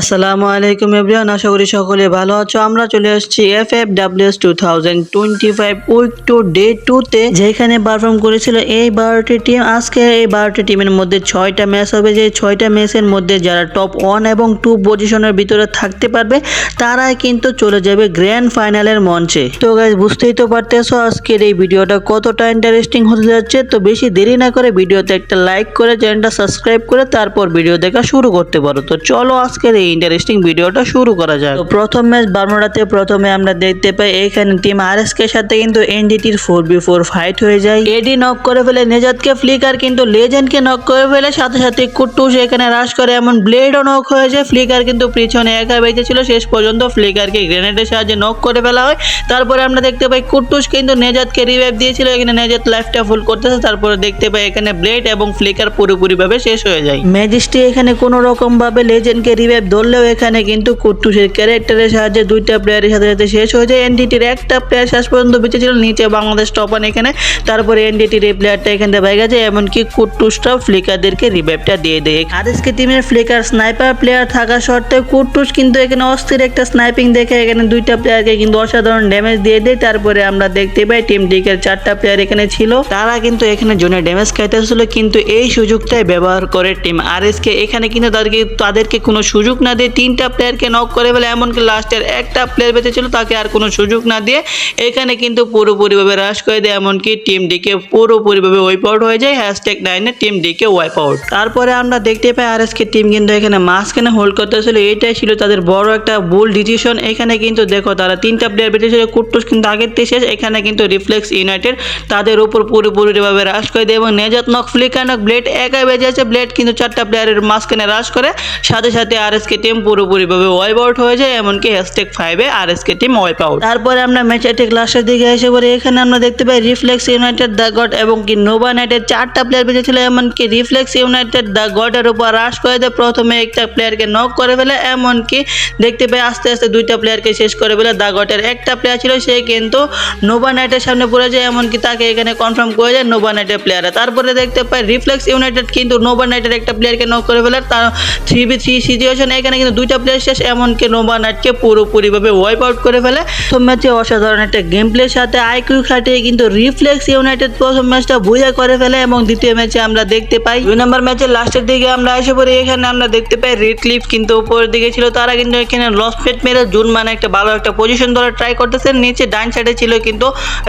আসসালামু আলাইকুম এভরিওয়ান, আশা করি সকলে ভালো আছো। আমরা চলে আসছি F F WS two thousand twenty five week two day টুতে যেখানে পারফর্ম করেছিল এই বারোটি টিম আজকে এই বারোটি টিমের মধ্যে ছয়টা ম্যাচ হবে। যে ছয়টা ম্যাচের মধ্যে যারা টপ ওয়ান এবং টু পজিশনের ভিতরে থাকতে পারবে, তারাই কিন্তু চলে যাবে গ্র্যান্ড ফাইনালের মঞ্চে। তো গাইজ বুঝতেই তো পারতেছো আজকের এই ভিডিওটা কতটা ইন্টারেস্টিং হতে যাচ্ছে। তো বেশি দেরি না করে ভিডিওতে একটা লাইক করে চ্যানেলটা সাবস্ক্রাইব করে, তারপর ভিডিও দেখা শুরু করতে পারো। তো চলো আজকের এই ইন্টারেস্টিং ভিডিওটা শুরু করা যাক। প্রথম ম্যাচ বারমুডাতে প্রথমে আমরা দেখতে পাই এখানে টিম আর এস কে সাথে কিন্তু এনডিটির ফোর বি ফোর ফাইট হয়ে যায়। এডি নক করে ফেলে নেজাদকে ফ্লিকার কিন্তু লেজেন্ডকে নক করে ফেলে সাথে সাথে কুট্টুস এখানে রাশ করে এমন ব্লেডও নক হয়ে যায়। ফ্লিকার কিন্তু পিছনে একা বেঁচে ছিল শেষ পর্যন্ত ফ্লিকারকে গ্রেনেডের সাহায্যে নক করে ফেলা হয়। তারপরে আমরা দেখতে পাই কুট্টুস কিন্তু নেজাদকে রিভাইভ দিয়েছিল এখানে নেজাদ লাইফটা ফুল করতেছে। তারপরে দেখতে পাই এখানে ব্লেড এবং ফ্লিকার পুরোপুরিভাবে শেষ হয়ে যায়। ম্যাজিস্ট্রি এখানে কোনো রকম ভাবে লেজেন্ডকে রিভাইভ ধরলেও এখানে কিন্তু কুট্টুসের ক্যারেক্টারের সাহায্যে দুইটা প্লেয়ারের সাথে সাথে শেষ হয়ে যায়। এনডিটির একটা প্লেয়ার শেষ পর্যন্ত বেঁচে ছিল, নিচে বাংলাদেশ টপান এখানে। তারপরে এনডিটির এই প্লেয়ারটা এখান থেকে ভেঙে যায়, এমনকি কুট্টুসটা ফ্লিকারদেরকে রিভাইভটা দিয়ে দেয়। আরএসকে টিমের ফ্লিকার স্নাইপার প্লেয়ার থাকা সত্ত্বেও কুট্টুস কিন্তু এখানে অস্থির একটা স্নাইপিং দেখে এখানে দুইটা প্লেয়ারকে কিন্তু অসাধারণ ড্যামেজ দিয়ে দেয়। তারপরে আমরা দেখতে পাই টিম ডিকের চারটা প্লেয়ার এখানে ছিল। তারা কিন্তু এখানে জোনে ড্যামেজ খাইতেছিল, কিন্তু এই সুযোগটাই ব্যবহার করে টিম আর এসকে এখানে কিন্তু তাদেরকে তাদেরকে কোনো সুযোগ না দিয়ে তিনটা প্লেয়ারকে নক করে ফেলে, এমনকি লাস্টের একটা প্লেয়ার বেঁচে ছিল, তাকে আর কোনো সুযোগ না দিয়ে এখানে কিন্তু পুরোপুরিভাবে হ্রাস করে দেয়, এমনকি টিম ডিকে পুরোপুরিভাবে ওয়াইপ আউট হয়ে যায় হ্যাশট্যাগ নাইনে টিম ডিকে ওয়াইপ আউট তারপরে আমরা দেখতে পাই আর এসকে টিম কিন্তু এখানে মাঝখানে হোল্ড করতেছিল, এটাই ছিল তাদের বড় একটা ভুল ডিসিশন এখানে কিন্তু দেখো তারা তিনটা প্লেয়ার বেঁচে ছিল, কুট্টুস কিন্তু আগের থেকে শেষ, এখানে কিন্তু রিফ্লেক্স ইউনাইটেড তাদের উপর পুরোপুরিভাবে হ্রাস করে দেয়, এবং নেজাত নক ফ্লিকার নক ব্লেড একাই বেঁচে আছে ব্লেড কিন্তু চারটা প্লেয়ারের মাঝখানে হ্রাস করে, সাথে সাথে আর এসকে টিম পুরোপুরিভাবে ওয়াইপ আউট হয়ে যায়, এমনকি হ্যাশট্যাগ ফাইভে R SK team wipe out তারপরে আমরা ম্যাচ ঠিক লাস্টের দিকে এসে পড়ি, এখানে আমরা দেখতে পাই রিফ্লেক্স ইউনাইটেড দ্য গড এবং কি নোভা নাইটের চারটা প্লেয়ার বেঁচে ছিল এমনকি রিফ্লেক্স ইউনাইটেড দ্য গডের উপর হ্রাস করে দেয় প্রথমে একটা প্লেয়ারকে নক করে ফেলে, এমনকি দেখতে পাই আস্তে আস্তে দুইটা প্লেয়ারকে শেষ করে ফেলে দ্য গডের একটা প্লেয়ার ছিল, সে কিন্তু নোভা নাইটের সামনে পড়ে যায়, এমনকি তাকে এখানে কনফার্ম করে যায় নোভা নাইটের প্লেয়াররা তারপরে দেখতে পাই রিফ্লেক্স ইউনাইটেড কিন্তু নোভা নাইটের একটা প্লেয়ারকে নক করে ফেলে, তার থ্রি বি থ্রি সিচুয়েশন এখানে কিন্তু দুইটা প্লেয়ার শেষ, এমনকি নোভা নাইটকে পুরোপুরিভাবে ওয়াইপ আউট করে ফেলে। প্রথম ম্যাচে অসাধারণ একটা গেম প্লের সাথে আইকিউ খাটিয়ে কিন্তু রিফ্লেক্স ইউনাইটেড প্রথম ম্যাচটা বুঝা করে ফেলে এবং দ্বিতীয় ম্যাচে আমরা দেখতে পাই। দুই নম্বর ম্যাচের লাস্টের দিকে আমরা এসে পড়ি, এখানে আমরা দেখতে পাই রেড ক্লিফ কিন্তু উপরের দিকে ছিল, তারা কিন্তু এখানে লস পেট মেরে জুন মানে একটা ভালো একটা পজিশন ধরে ট্রাই করতেছে। নিচে ডাইন সাইডে ছিল কিন্তু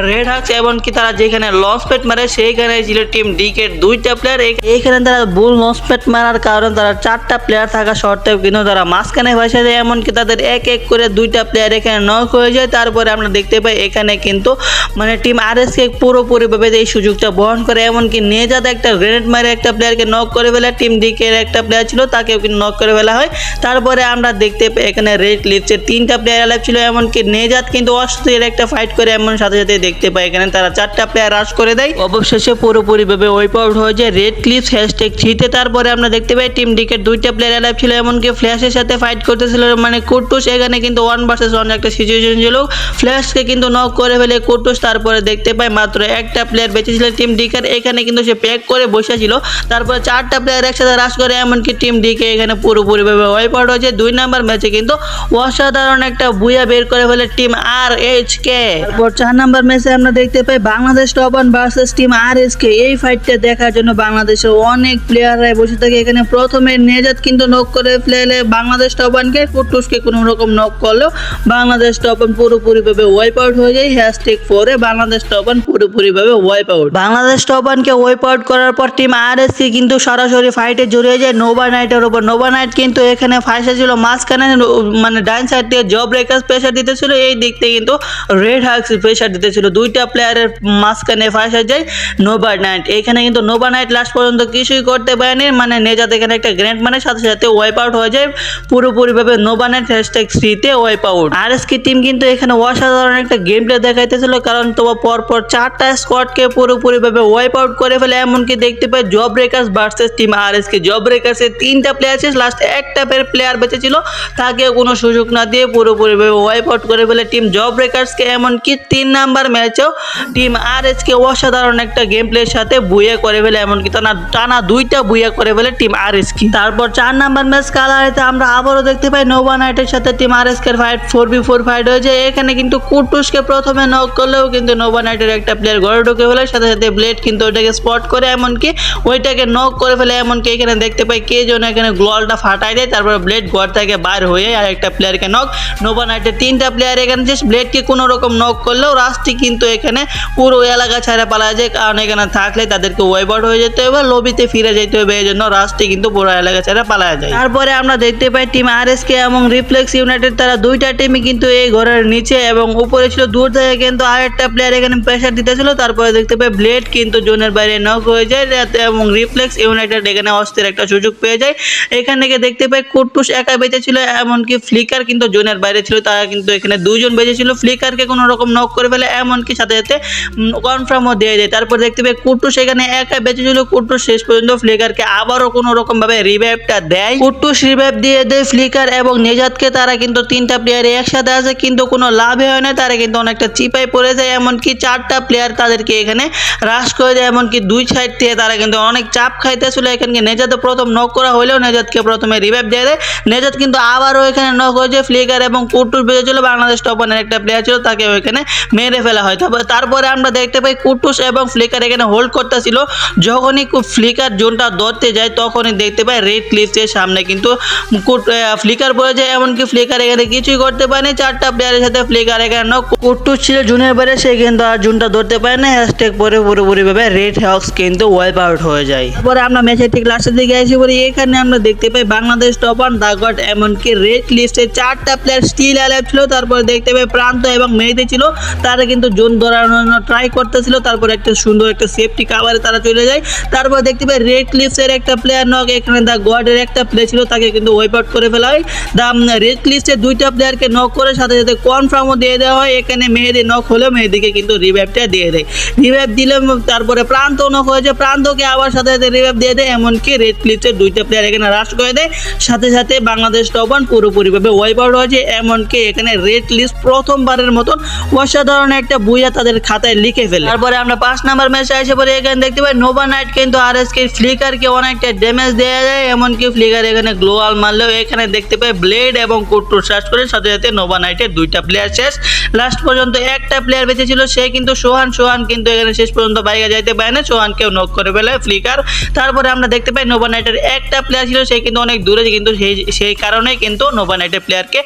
রেড হাক্স এমনকি তারা যেখানে লস পেট মারে, সেইখানে ছিল টিম ডিকের দুইটা প্লেয়ার এখানে তারা বুল লস পেট মারার কারণে তারা চারটা প্লেয়ার থাকা সত্ত্বেও কিন্তু তারা মাঝখানে ভাসে যায় এমনকি তাদের এক এক করে দুইটা প্লেয়ার এখানে নক হয়ে যায়। তারপরে আমরা দেখতে পাই এখানে কিন্তু মানে টিম আর এস কে পুরোপুরিভাবে এই সুযোগটা বহন করে, এমনকি নেজাদ একটা গ্রেনেড মারে একটা প্লেয়ারকে নক করে ফেলে টিম ডিকের একটা প্লেয়ার ছিল, তাকেও কিন্তু নক করে ফেলা হয়। তারপরে আমরা দেখতে পাই এখানে রেড লিপসের তিনটা প্লেয়ার অ্যালাইভ ছিল, এমনকি নেজাদ কিন্তু অস্থির একটা ফাইট করে, এমন সাথে সাথে দেখতে পাই এখানে তারা চারটা প্লেয়ার রাশ করে দেয়। অবশেষে পুরোপুরিভাবে ওয়াইপ আউট হয়ে যায় রেড ক্লিপস হ্যাশট্যাগ থ্রিতে তারপরে আমরা দেখতে পাই টিম ডিকের দুইটা প্লেয়ার অ্যালাইভ ছিল, এমনকি ফ্ল্যাশের সাথে ফাইট করতেছিল মানে কুটুস এখানে কিন্তু ওয়ান ভার্সেস ওয়ান একটা সিচুয়েশন ছিল। ফ্ল্যাশকে কিন্তু নক করে ফেলে কুটুস তারপরে দেখতে পাই মাত্র একটা প্লেয়ার বেঁচে ছিল টিম ডিকের এখানে কিন্তু সে প্যাক করে বসেছিল। তারপরে চারটা প্লেয়ার একসাথে রাশ করে, এমনকি টিম ডিকে এখানে পুরোপুরিভাবে ওয়াইপ আউট হয়েছে। দুই নাম্বার ম্যাচে কিন্তু অসাধারণ একটা বুয়া বের করে ফেলে টিম আর এইচ কে তারপর চার নাম্বার ম্যাচে আমরা দেখতে পাই Bangladesh top one versus team R S K এই ফাইটটা দেখার জন্য বাংলাদেশের অনেক প্লেয়াররাই বসে থাকে। এখানে প্রথমে নেজাত কিন্তু নক করে ফেলে বাংলাদেশ টপ ওয়ানকে কুটুসকে কোনো রকম নক করলেও বাংলাদেশ টপ ওয়ান পুরোপুরিভাবে ওয়াইপ আউট হয়ে যায়। হ্যাশট্যাগ ফোরে বাংলাদেশ টপ ওয়ান পুরোপুরিভাবে ওয়াইপ আউট বাংলাদেশ টপ ওয়ানকে ওয়াইপ আউট করার পর টিম আর এস কিন্তু সরাসরি ফাইটে জড়িয়ে যায়। নোভা নাইটের উপর। নোভা নাইট কিন্তু এখানে ফাইসে ছিল মাঝখানে মানে ডাইন সাইড থেকে জব রেকার্স প্রেশার দিতেছিল। এই দিক থেকে কিন্তু রেড হাক্স প্রেশার দিতেছিল। দুইটা প্লেয়ারের মাঝখানে ফাইসে যায় নোভা নাইট এখানে কিন্তু নোভা নাইট লাস্ট পর্যন্ত কিছুই করতে পারেনি। মানে নেজাত এখানে একটা গ্র্যান্ড মানে সাথে সাথে ওয়াইপ আউট হয়ে যায়। পুরোপুরিভাবে নাইট হ্যাশট্যাগ থ্রিতে wipe out R S team কিন্তু এখানে অসাধারণ একটা গেম প্লে দেখাইতেছিল, কারণ তোমার পরপর চারটা স্কোয়াডকে পুরোপুরিভাবে ওয়াইপ আউট করে ফেলে, এমনকি দেখতে পাই Job Breakers versus team R S K Job ব্রেকার্সের তিনটা প্লেয়ার ছিল লাস্ট একটা প্লেয়ার বেঁচে ছিল তাকে কোনো সুযোগ না দিয়ে পুরোপুরিভাবে ওয়াইপ আউট করে ফেলে টিম জব ব্রেকার্সকে এমনকি তিন নাম্বার ম্যাচেও টিম আর এস কে অসাধারণ একটা গেম প্লের সাথে বুয়ে করে ফেলে, এমনকি টানা টানা দুইটা বুয়া করে ফেলে টিম আর এস কে তারপর চার নাম্বার ম্যাচ কালারে সাথে আমরা আবারও দেখতে পাই নোভা নাইটের সাথে team R fight, four v four fight হয়েছে। এখানে কিন্তু কুটুসকে প্রথমে নক করলেও কিন্তু নোভা নাইটের একটা প্লেয়ার ঘরে ঢুকে ফেলে, সাথে সাথে ব্লেড কিন্তু ওইটাকে স্পট করে, এমনকি ওইটাকে নক করে ফেলে, এমনকি এখানে দেখতে পাই কে যেন এখানে গ্লোয়ালটা ফাটাই দেয়, তারপরে ব্লেড ঘর থেকে বার হয়ে আর একটা প্লেয়ারকে নক নোভা নাইটের তিনটা প্লেয়ার এখানে জাস্ট ব্লেডকে কোনো রকম নক করলেও রাস্তি কিন্তু এখানে পুরো এলাকা ছাড়া পালা যায়, কারণ এখানে থাকলে তাদেরকে ওয়াইপ আউট হয়ে যেতে হবে লবিতে ফিরে যেতে হবে, এই জন্য রাস্তি কিন্তু পুরো এলাকা ছাড়া পালা যায়। তারপরে আমরা দেখতে পাই টিম আর এস কে এবং রিফ্লেক্স ইউনাইটেড তারা দুইটা টিমই কিন্তু এই ঘরের নিচে এবং উপরে ছিল দূর থেকে কিন্তু আরেকটা প্লেয়ার এখানে প্রেশার দিতেছিল। তারপরে দেখতে পাই ব্লেড কিন্তু জোনের বাইরে নক হয়ে যায় এবং রিফ্লেক্স ইউনাইটেড এখানে অস্থির একটা সুযোগ পেয়ে যায়। এখান থেকে দেখতে পাই কুটুস একা বেঁচে ছিল এমনকি ফ্লিকার কিন্তু জোনের বাইরে ছিল, তারা কিন্তু এখানে দুজন বেঁচে ছিল। ফ্লিকারকে কোনো রকম নক করে ফেলে, এমনকি সাথে সাথে কনফার্মও দিয়ে দেয়। তারপর দেখতে পাই কুটুস এখানে একা বেঁচে ছিল। কুটুস শেষ পর্যন্ত ফ্লিকারকে আবারও কোনো রকমভাবে রিভাইভটা দেয়। কুটুস রিভাইভ দিয়ে দেয় ফ্লিকার এবং নেজাদকে। তারা কিন্তু তিনটা প্লেয়ার একসাথে আছে, কিন্তু কোনো লাভই হয় না। তারা কিন্তু অনেকটা চিপাই পড়ে যায়, এমনকি চারটা প্লেয়ার তাদেরকে এখানে হ্রাস করে দেয়, এমনকি দুই সাইড থেকে তারা কিন্তু অনেক চাপ খাইতেছিল। এখানে নেজাদ প্রথম নক করা হলেও নেজাদকে প্রথমে রিভাইভ দিয়ে দেয়। নেজাদ কিন্তু আবারও এখানে নক হয়েছে ফ্লিকার এবং কুটুস বেঁচেছিল বাংলাদেশ টপানের একটা প্লেয়ার ছিল, তাকে ওইখানে মেরে ফেলা হয়। তারপর তারপরে আমরা দেখতে পাই কুটুস এবং ফ্লিকার এখানে হোল্ড করতেছিল। যখনই ফ্লিকার জোনটা ধরতে যায়, তখনই দেখতে পাই রেড ক্লিপসের সামনে কিন্তু ফ্লিকার পড়ে যায়, এমনকি ফ্লিকার এখানে কিছুই করতে পারেনি চারটা প্লেয়ারের সাথে ফ্লিকার এখানে কুটুস ছিল জুনের বাইরে সে কিন্তু আর জুনটা ধরতে পারে না। হ্যাশট্যাগ পরে পুরোপুরিভাবে রেড হক্স কিন্তু ওয়াইপ আউট হয়ে যায়। তারপরে আমরা ম্যাচের ঠিক লাস্টের দিকে আসি, বলি এখানে আমরা দেখতে পাই বাংলাদেশ টপার দাগট এমনকি রেড লিস্টে চারটা প্লেয়ার স্টিল অ্যালাইভ ছিল। তারপরে দেখতে পাই প্রান্ত এবং মেয়েতে ছিল। তারা কিন্তু জোন ধরানোর জন্য ট্রাই করতেছিল। তারপর একটা সুন্দর একটা সেফটি কাভারে তারা চলে যায়। তারপর দেখতে পাই রেড ক্লিপসের একটা প্লেয়ার নক এখানে দা গডের একটা প্লেয়ার ছিল। তাকে কিন্তু ওয়াইপ আউট করে ফেলা হয় দা রেড ক্লিপসের দুইটা প্লেয়ারকে নক করে সাথে সাথে কনফার্মও দিয়ে দেওয়া হয়। এখানে মেহেদি নক হলেও মেহেদিকে কিন্তু রিভাইভটা দিয়ে দেয়। রিভাইভ দিলে তারপরে প্রান্ত নক হয়েছে। প্রান্তকে আবার সাথে সাথে রিভাইভ দিয়ে দেয়। এমনকি রেড ক্লিপসের দুইটা প্লেয়ার এখানে রাশ করে দেয়। সাথে সাথে বাংলাদেশ টপান পুরোপুরিভাবে ওয়াইপ আউট হয়েছে। এমনকি এখানে রেড লিস্ট প্রথমবারের মতন অসাধারণ একটা বুইয়া তাদের খাতায় লিখে ফেলে। তারপরে আমরা পাঁচ নাম্বার ম্যাচে এসে পরে এখানে দেখতে পাই নোভা নাইট কিন্তু আর এস কে ফ্লিকারকে অনেকটা ড্যামেজ দেওয়া যায় এমনকি ফ্লিকার এখানে গ্লোয়াল মারলেও এখানে দেখতে পাই ব্লেড এবং কুট্টুর সার্চ করে সাথে সাথে নোভা নাইটের দুইটা প্লেয়ার শেষ। লাস্ট পর্যন্ত একটা প্লেয়ার বেঁচে ছিল, সে কিন্তু সোহান সোহান কিন্তু এখানে শেষ পর্যন্ত বাইরে যাইতে পারে না, সোহানকেও নক করে ফেলে ফ্লিকার তারপরে আমরা দেখতে পাই নোভা নাইটের একটা প্লেয়ার ছিল, সে কিন্তু অনেক দূরে, কিন্তু সেই সেই কারণে কিন্তু নোভা নাইটের প্লেয়ারকে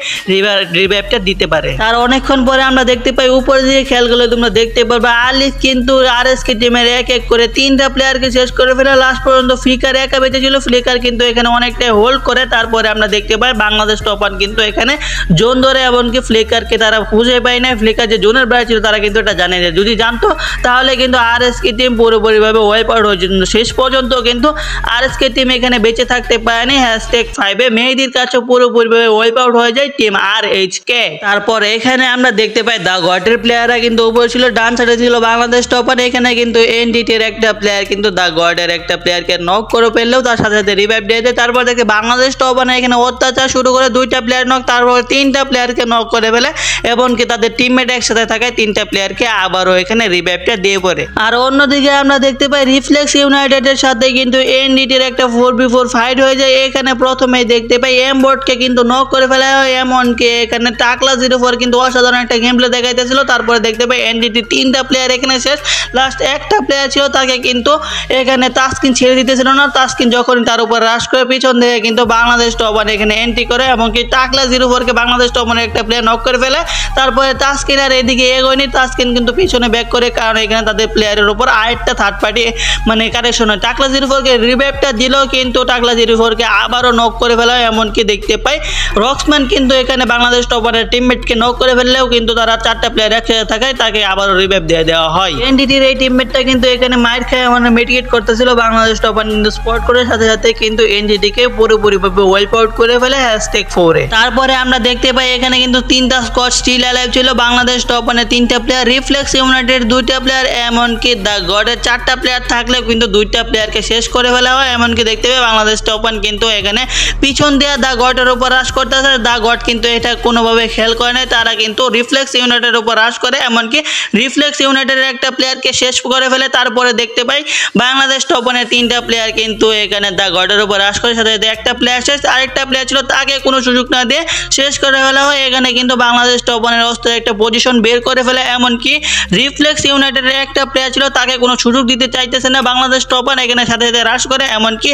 রিভাইভটা দিতে পারে। তার অনেকক্ষণ পরে আমরা দেখতে পাই উপরে দিকে খেলগুলো তোমরা দেখতে পারবে, আলিফ কিন্তু আর এস কে টিমের এক এক করে তিনটা প্লেয়ারকে শেষ করে ফেলে। লাস্ট পর্যন্ত ফ্লিকার একা বেঁচে ছিল ফ্লিকার কিন্তু এখানে অনেকটাই হোল্ড করে তারপরে আমরা দেখতে পাই বাংলাদেশ টপার কিন্তু এখানে জোন ধরে, এমনকি ফ্লিকারকে তারা খুঁজে পায় না ফ্লিকার যে জোনের বাইরে ছিল, তারা কিন্তু এটা জানে না যদি জানতো, তাহলে কিন্তু আর এস কে টিম পুরোপুরিভাবে ওয়াইপ আউট হয়ে যেত। শেষ পর্যন্ত কিন্তু আর এস কে টিম এখানে বেঁচে থাকতে পারেনি হ্যাশট্যাগ ফাইভে মেহেদির কাছে পুরোপুরিভাবে ওয়াইপ আউট হয়ে যায় টিম আর এইচ কে তারপর এখানে আমরা দেখতে পাই দা গটের প্লেয়াররা কিন্তু উপরে ছিল, ডান সাইডে ছিল বাংলাদেশ টপার এখানে কিন্তু এনডিটির একটা প্লেয়ার কিন্তু দা গডের একটা প্লেয়ারকে নক করে ফেললেও তার সাথে সাথে রিভাইভ দিয়ে দেয়। তারপর দেখে বাংলাদেশ টপার এখানে অত্যাচার শুরু করে দুইটা প্লেয়ার নক তারপর তিনটা প্লেয়ারকে নক করে ফেলে, এমনকি তাদের টিমমেট একসাথে থাকায় তিনটা প্লেয়ারকে আবারও এখানে রিভাইভটা দিয়ে পড়ে। আর অন্যদিকে আমরা দেখতে পাই রিফ্লেক্স ইউনাইটেডের সাথে কিন্তু এনডিটির একটা ফোর বি ফোর ফাইট হয়ে যায়। এখানে প্রথমে দেখতে পাই এম বোর্ডকে কিন্তু নক করে ফেলা হয়, এমনকি এখানে টাকলা জিরো ফোর কিন্তু অসাধারণ একটা গেম প্লে দেখাইতেছিল। তারপরে দেখতে পাই এনডিটি তিনটা প্লেয়ার এখানে শেষ। লাস্ট একটা প্লেয়ার ছিল, তাকে কিন্তু এখানে তাস্কিন ছেড়ে দিতেছিল না। তাস্কিন যখন তার উপর রাশ করে, পিছন থেকে কিন্তু বাংলাদেশ টপার এখানে এন্ট্রি করে এমনকি টাকলা জিরো ফোরকে বাংলাদেশ টপারের একটা প্লেয়ার নক করে ফেলে। তারপরে তাস্কিন আর এদিকে এগোয়নি। তাস্কিন কিন্তু পিছনে ব্যাক করে, কারণ এখানে তাদের প্লেয়ারের উপর আরেকটা থার্ড পার্টি মানে কারেকশন হয়। টাকলা জিরো ফোরকে রিভাইভটা দিল, কিন্তু টাকলা জিরো ফোরকে আবারও নক করে ফেলা হয়, এমনকি দেখতে পাই। রক্সম্যান কিন্তু এখানে বাংলাদেশ টপারের টিমমেটকে নক করে ফেললেও কিন্তু তারা চারটা প্লেয়ার একসাথে থাকায় তাকে আবারও রিভাইভ দিয়ে দেওয়া হয়। এনডিটির এই টিমমেটটা কিন্তু এখানে মাইর খেয়ে মানে মেডিকেট করতেছিল। বাংলাদেশ টপার কিন্তু স্পট করে, সাথে সাথে কিন্তু এনজিটিকে পুরোপুরিভাবে ওয়াইপ আউট করে ফেলে হ্যাশট্যাগ ফোরে তারপরে আমরা দেখতে পাই এখানে কিন্তু তিনটা স্কট স্টিল অ্যালাইভ ছিল, বাংলাদেশ টপারে তিনটা প্লেয়ার রিফ্লেক্স ইউনাইটেড দুইটা প্লেয়ার এমনকি দ্য গডের চারটা প্লেয়ার থাকলেও কিন্তু দুইটা প্লেয়ারকে শেষ করে ফেলা হয়। এমনকি দেখতে পাই বাংলাদেশ টপান কিন্তু এখানে পিছন দেওয়া দ্য গডের উপর হ্রাস করতেছে। দ্য গড কিন্তু এটা কোনোভাবে খেল করে নাই। তারা কিন্তু রিফ্লেক্স ইউনাইটের উপর হ্রাস করে, এমনকি রিফ্লেক্স ইউনাইটেডের একটা প্লেয়ারকে শেষ করে ফেলে। তারপরে দেখতে পাই বাংলাদেশ টপনের তিনটা প্লেয়ার কিন্তু এখানে দ্য গডের উপর হ্রাস করে, সাথে একটা প্লেয়ার শেষ রিফ্লেক্স আরেকটা প্লেয়ার ছিল, তাকে কোনো সুযোগ না দিয়ে শেষ করে ফেলা হয়। এখানে কিন্তু বাংলাদেশ টপ ওয়ানের অস্ত্রের একটা পজিশন বের করে ফেলে, এমনকি রিফ্লেক্স ইউনাইটেডের একটা প্লেয়ার ছিল, তাকে কোনো সুযোগ দিতে চাইতেছে না বাংলাদেশ টপ ওয়ান এখানে সাথে সাথে হ্রাস করে, এমনকি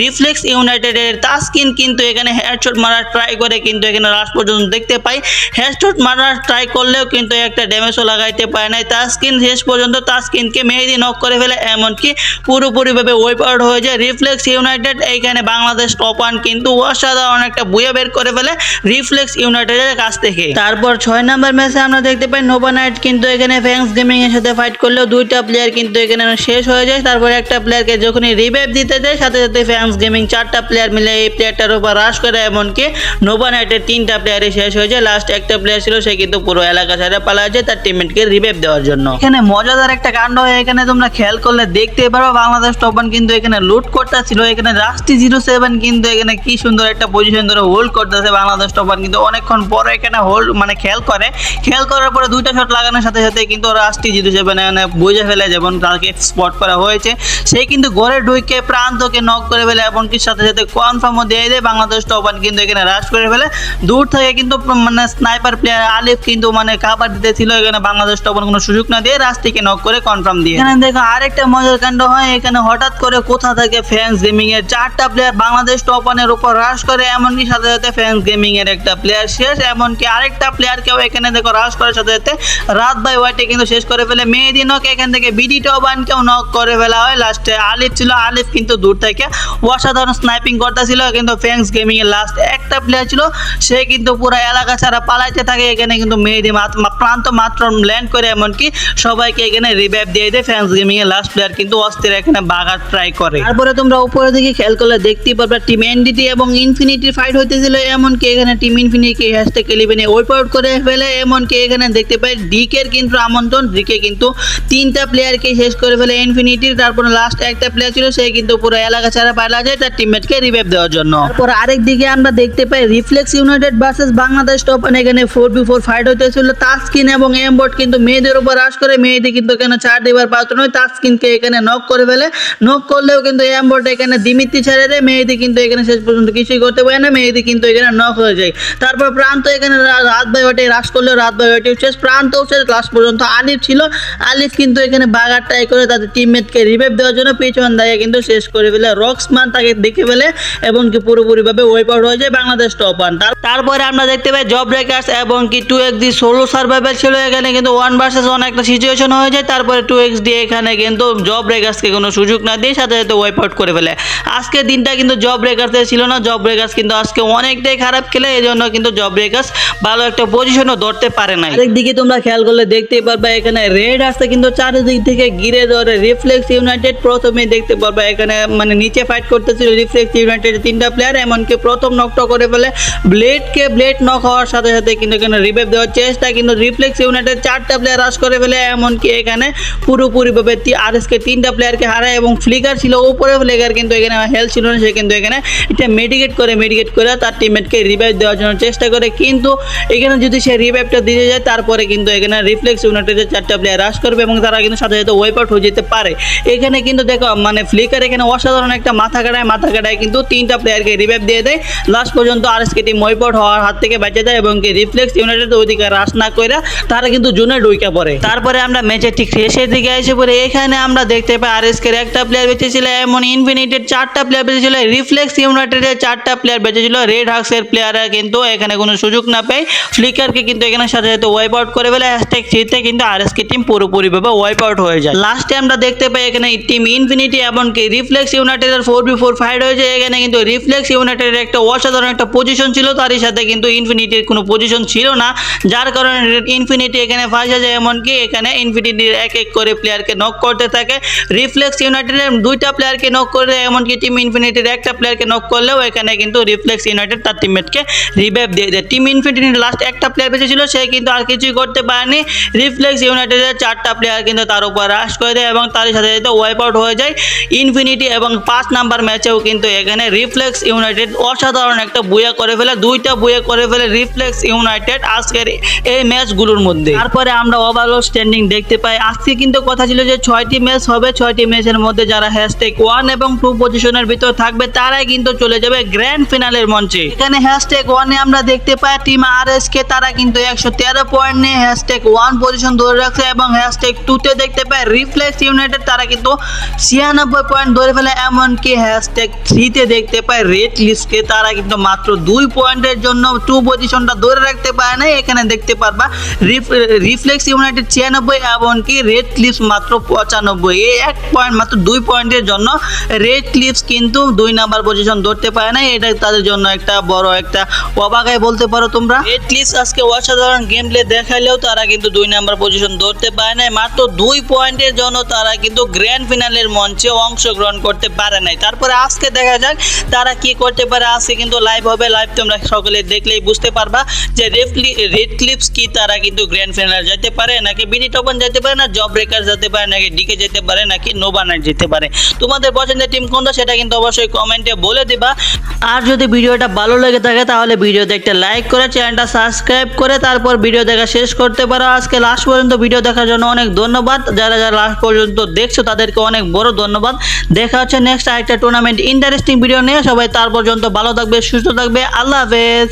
রিফ্লেক্স ইউনাইটেডের তাস্কিন কিন্তু এখানে হেডশট মারার ট্রাই করে কিন্তু এখানে লাস্ট পর্যন্ত দেখতে পাই হেডশট মারার ট্রাই করলেও কিন্তু একটা ড্যামেজও লাগাইতে পারে নাই। তাস্কিন শেষ পর্যন্ত তাস্কিনকে মেহেদি নক করে ফেলে, এমনকি পুরোপুরিভাবে ওয়েপ আউট হয়ে যায়। রিফ্লেক্স ইউনাইটেড এইখানে বাংলাদেশ টপ ওয়ান কিন্তু অসাধারণ একটা বুয়ে বের করে ফেলে রিফ্লেক্স ইউনাইটেডের কাছ থেকে। তারপর ছয় নাম্বার ম্যাচে আমরা দেখতে পাই নোভা নাইট কিন্তু এখানে ফ্যাংস গেমিং এর সাথে ফাইট করলেও দুইটা প্লেয়ার কিন্তু এখানে শেষ হয়ে যায়। তারপর একটা প্লেয়ারকে যখনই রিভাইভ দিতে যায় সাথে সাথে ফ্যাংস গেমিং চারটা প্লেয়ার মিলে এই প্লেয়ারটার উপর রাশ করে, এমনকি নোভা নাইটের তিনটা প্লেয়ারই শেষ হয়ে যায়। লাস্ট একটা প্লেয়ার ছিল, সে কিন্তু পুরো এলাকা ছেড়ে পালা যায় তার টিমমেটকে রিভাইভ দেওয়ার জন্য। এখানে মজাদার একটা কাণ্ড হয়, এখানে তোমরা খেয়াল করলে দেখতে পারো, বাংলাদেশ টপান কিন্তু এখানে লুট করতেছিল। এখানে রাস্টি জিরো সেভেন কিন্তু এখানে কি সুন্দর একটা পজিশন ধরে হোল্ড করতেছে বাংলাদেশ টপান কিন্তু অনেকক্ষণ পরে এখানে হোল্ড মানে খেয়াল করে। খেয়াল করার পরে দুইটা শট লাগানোর সাথে সাথে কিন্তু রাস্টি জিরো সেভেন এখানে বুঝে ফেলে যেমন তাকে স্পট করা হয়েছে। সে কিন্তু ঘরে ঢুকে প্রান্তকে নক করে ফেলে, এমনকি সাথে সাথে কনফার্মও দিয়ে দেয় বাংলাদেশ টপান কিন্তু এখানে রাশ করে ফেলে। দূর থেকে কিন্তু মানে স্নাইপার প্লেয়ার আলিফ কিন্তু মানে কাবার দিতে ছিল এখানে বাংলাদেশ টপান কোনো সুযোগ না দিয়ে রাস্তিকে নক করে কনফার্ম দিয়ে এখানে দেখো আরেকটা মজার কাণ্ড হয়, এখানে হঠাৎ করে কোথা থেকে ফ্যান্স গেমিং এর চারটা প্লেয়ার বাংলাদেশ টপ ওয়ানের উপর রাশ করে, এমনকি সাথে সাথে ফ্যান্স গেমিং এর একটা প্লেয়ার শেষ, এমনকি আরেকটা প্লেয়ারকেও এখানে দেখো রাশ করার সাথে সাথে রাত বাই ওয়াইটে কিন্তু শেষ করে ফেলে। মেহেদি নক এখান থেকে বিডি টপ ওয়ানকেও নক করে ফেলা হয়। লাস্টে আলিফ ছিল, আলিফ কিন্তু দূর থেকে অসাধারণ স্নাইপিং করতেছিল, কিন্তু ফ্যাংস গেমিং এর লাস্ট একটা প্লেয়ার ছিল, সে কিন্তু পুরো এলাকা ছাড়া পালাইতে থাকে। এখানে কিন্তু মেহেদি প্রান্ত মাত্র ল্যান্ড করে, এমনকি সবাইকে এখানে রিভাইভ দিয়ে দেয়। ফ্যান্স গেমিং এর লাস্ট প্লেয়ার কিন্তু অস্থির এখানে বাগার ট্রাই করে। তারপরে তোমরা উপরে দিকে খেয়াল করলে দেখতেই পারবে টিম এনডিটি এবং ইনফিনিটির ফাইট হইতেছিল, এমনকি এখানে টিম ইনফিনিটি হ্যাশট্যাগ এলিভেনে ওয়েপ আউট করে ফেলে, এমনকি এখানে দেখতে পাই ডিকের কিন্তু আমন্ত্রণ ডিকে কিন্তু তিনটা প্লেয়ারকে শেষ করে ফেলে ইনফিনিটির তারপর লাস্ট একটা প্লেয়ার ছিল, সে কিন্তু পুরো এলাকা ছাড়া পালা যায় তার টিমমেটকে রিভাইভ দেওয়ার জন্য। তারপর আরেক দিকে আমরা দেখতে পাই Reflex United versus Bangladesh top এখানে ফোর বি ফোর ফাইট হইতেছিল তাস্কিন এবং এমবোর্ড কিন্তু মেয়েদের উপর রাশ করে মেয়েদের কিন্তু এখানে ছাড় দেবার পাত্র নয় তাস্কিনকে এখানে নক করে ফেলে নক করলেও কিন্তু এমবোর্ড এখানে দিমিত্রি ছেড়ে দেয়, মেয়েদি কিন্তু এখানে শেষ পর্যন্ত কিছুই করতে পারে না মেয়েদি কিন্তু এখানে নক হয়ে যায়। তারপর প্রান্ত এখানে রাত বাই ওয়াটে রাস করলেও রাত বাই ওয়াটে শেষ, প্রান্ত শেষ লাস্ট পর্যন্ত আলিফ ছিল। আলিফ কিন্তু এখানে বাগার ট্রাই করে তাদের টিমমেটকে রিভাইভ দেওয়ার জন্য পিছন দায়ে কিন্তু শেষ করে ফেলে। রক্সমান তাকে দেখে ফেলে এবং কি পুরোপুরিভাবে ওয়েপ আউট হয়ে যায় বাংলাদেশ টপ ওয়ান তারপরে আমরা দেখতে পাই জব ব্রেকার্স এবং কি two X D solo survival ছিল। এখানে কিন্তু ওয়ান ভার্সেস ওয়ান একটা সিচুয়েশন হয়ে যায়। তারপরে টু এক্স ডি এখানে কিন্তু জব ব্রেকার্সকে কোনো সুযোগ না দিয়ে সাথে সাথে ওয়াইপ আউট করে ফেলে। আজকের দিনটা কিন্তু জব ব্রেকার্সের ছিল না জব ব্রেকার্স কিন্তু আজকে অনেকটাই খারাপ খেলে এই জন্য কিন্তু জব ব্রেকার্স ভালো একটা পজিশনও ধরতে পারে না আরেকদিকে তোমরা খেয়াল করলে দেখতেই পারবে, এখানে রেড আসতে কিন্তু চারিদিক থেকে ঘিরে ধরে রিফ্লেক্স ইউনাইটেড প্রথমে দেখতে পারবে, এখানে মানে নিচে ফাইট করতেছিল রিফ্লেক্স ইউনাইটেড তিনটা প্লেয়ার এমনকি প্রথম নকটা করে ফেলে ব্লেডকে ব্লেড নক হওয়ার সাথে সাথে কিন্তু এখানে রিভাইভ দেওয়ার চেষ্টা, কিন্তু রিফ্লেক্স ইউনাইটেড চারটা প্লেয়ার রাশ করে ফেলে, এমনকি এখানে পুরোপুরিভাবে আর এসকে তিনটা প্লেয়ারকে হারায় এবং ফ্লিকার ছিল উপরে ফ্লিকার কিন্তু এখানে হেলথ ছিল না, সে কিন্তু এখানে এটা মেডিকেট করে মেডিকেট করে তার টিমমেটকে রিভাইভ দেওয়ার জন্য চেষ্টা করে। কিন্তু এখানে যদি সে রিভাইভটা দিয়ে যায়, তারপরে কিন্তু এখানে রিফ্লেক্স ইউনাইটেডের চারটা প্লেয়ার রাশ করবে এবং তারা কিন্তু সাথে সাথে ওয়েপ আউট হয়ে যেতে পারে। এখানে কিন্তু দেখো মানে ফ্লিকার এখানে অসাধারণ একটা মাথা কাটায় মাথা কাটায় কিন্তু তিনটা প্লেয়ারকে রিভাইভ দিয়ে দেয়। লাস্ট পর্যন্ত আর এসকে টিম ওয়েপ আউট হওয়ার হাত থেকে বেঁচে যায় এবং রিফ্লেক্স ইউনাইটেড ওইদিকে রাশ না করে তারা কিন্তু জুনে ঢুকে পড়ে। তারপরে আমরা ম্যাচের ঠিক শেষের দিকে এসে পড়ে। এখানে আমরা দেখতে পাই আর এসকের একটা প্লেয়ার বেঁচেছিল এমন ইনফিনিটের চারটা প্লেয়ার বেঁচেছিল রিফ্লেক্স ইউনাইটেডের চারটা প্লেয়ার বেঁচেছিল রেড হাক্সের প্লেয়াররা কিন্তু এখানে কোনো সুযোগ না পেয়ে ফ্লিকারকে কিন্তু এখানে সাথে সাথে ওয়াইপ আউট করে ফেলে। হ্যাশট্যাগ থ্রিতে কিন্তু আর এসকে টিম পুরোপুরিভাবে ওয়াইপ আউট হয়ে যায়। লাস্টে আমরা দেখতে পাই এখানে টিম ইনফিনিটি এমনকি রিফ্লেক্স ইউনাইটেডের ফোর বি ফোর ফাইট হয়েছে। এখানে কিন্তু রিফ্লেক্স ইউনাইটেডের একটা অসাধারণ একটা পজিশন ছিল। তারই সাথে কিন্তু ইনফিনিটির কোনো পজিশন ছিল না। যার কারণে ইনফিনিটি এখানে ফাঁসা যায়। এমনকি এখানে ইনফিনিটির এক এক করে প্লেয়ারকে নক করতে থাকে। রিফ্লেক্স ইউনাইটেডের দুইটা প্লেয়ারকে নক করে এমনকি টিম ইনফিনিটির একটা প্লেয়ারকে নক করলেও এখানে কিন্তু রিফ্লেক্স ইউনাইটেড তার টিমমেটকে রিভাইভ দিয়ে দেয়। টিম ইনফিনিটির লাস্ট একটা প্লেয়ার বেঁচে ছিল সে কিন্তু আর কিছুই করতে পারেনি। রিফ্লেক্স ইউনাইটেডের চারটা প্লেয়ার কিন্তু তার উপর রাশ করে দেয় এবং তার সাথে সাথে ওয়াইপ আউট হয়ে যায়। ইনফিনিটি এবং পাঁচ নাম্বার ম্যাচেও কিন্তু এখানে রিফ্লেক্স ইউনাইটেড অসাধারণ একটা বুয়া করে ফেলে, দুইটা বুয়া করে ফেলে রিফ্লেক্স ইউনাইটেড আজকের এই ম্যাচগুলোর মধ্যে। তারপরে আমরা ওভারঅল স্ট্যান্ডিং দেখতে পাই। আজকে কিন্তু কথা ছিল যে ছয়টি ম্যাচ হবে, ছয়টি ম্যাচের মধ্যে যারা হ্যাশট্যাগ ওয়ান এবং টু পজিশনের ভিতর থাকবে, তারাই কিন্তু চলে যাবে দেবে গ্র্যান্ড ফিনালের মঞ্চে। এখানে হ্যাশট্যাগ ওয়ানে আমরা দেখতে পাই টিম আর এস কে তারা কিন্তু একশো তেরো পয়েন্ট নিয়ে হ্যাশট্যাগ ওয়ান পজিশন ধরে রাখছে এবং হ্যাশট্যাগ টুতে দেখতে পাই রিফ্লেক্স ইউনাইটেড তারা কিন্তু ছিয়ানব্বই পয়েন্ট ধরে ফেলে, এমনকি হ্যাশট্যাগ থ্রিতে দেখতে পাই রেড লিস্টকে তারা কিন্তু মাত্র দুই পয়েন্টের জন্য টু পজিশনটা ধরে রাখতে পারে না এখানে দেখতে পারবা রিফ্লেক্স ইউনাইটেড ছিয়ানব্বই, এমনকি রেড ক্লিপস মাত্র পঁচানব্বই। এই এক পয়েন্ট মাত্র দুই পয়েন্টের জন্য রেড ক্লিপস কিন্তু দুই নাম্বার পজিশন ধরতে পারে না এটা তাদের জন্য একটা বড় একটা অবাগায় বলতে পারো তোমরা। এটলিস্ট আজকে অসাধারণ গেম প্লে দেখাইলেও তারা কিন্তু দুই নাম্বার পজিশন ধরতে পারে না মাত্র দুই পয়েন্টের জন্য তারা কিন্তু গ্র্যান্ড ফিনালের মঞ্চে অংশগ্রহণ করতে পারে নাই। তারপরে আজকে দেখা যাক তারা কি করতে পারে, আজকে কিন্তু লাইভ হবে লাইভ তোমরা সকলে দেখলেই বুঝতে পারবা যে রেফলি রেড ক্লিপস কি তারা কিন্তু গ্র্যান্ড ফিনাল যেতে পারে, নাকি বিডি টপন যেতে পারে, না জব ব্রেকার যেতে পারে, নাকি ডিকে যেতে পারে, নাকি নোবানার যেতে পারে। তোমাদের পছন্দের টিম কোনটা, সেটা কিন্তু অবশ্যই কমেন্টে বলে দিবা। আর যদি ভিডিওটা ভালো লেগে থাকে, তাহলে ভিডিওতে একটা লাইক করে চ্যানেলটা সাবস্ক্রাইব করে তারপর ভিডিও দেখা শেষ করতে পারো। আজকে লাস্ট পর্যন্ত ভিডিও দেখার জন্য অনেক ধন্যবাদ। যারা যারা লাস্ট পর্যন্ত দেখছ, তাদেরকে অনেক বড় ধন্যবাদ। দেখা হচ্ছে নেক্সট আরেকটা টুর্নামেন্ট ইন্টারেস্টিং ভিডিও নিয়ে। সবাই তার পর্যন্ত ভালো থাকবে, সুস্থ থাকবে। আল্লাহ হাফেজ।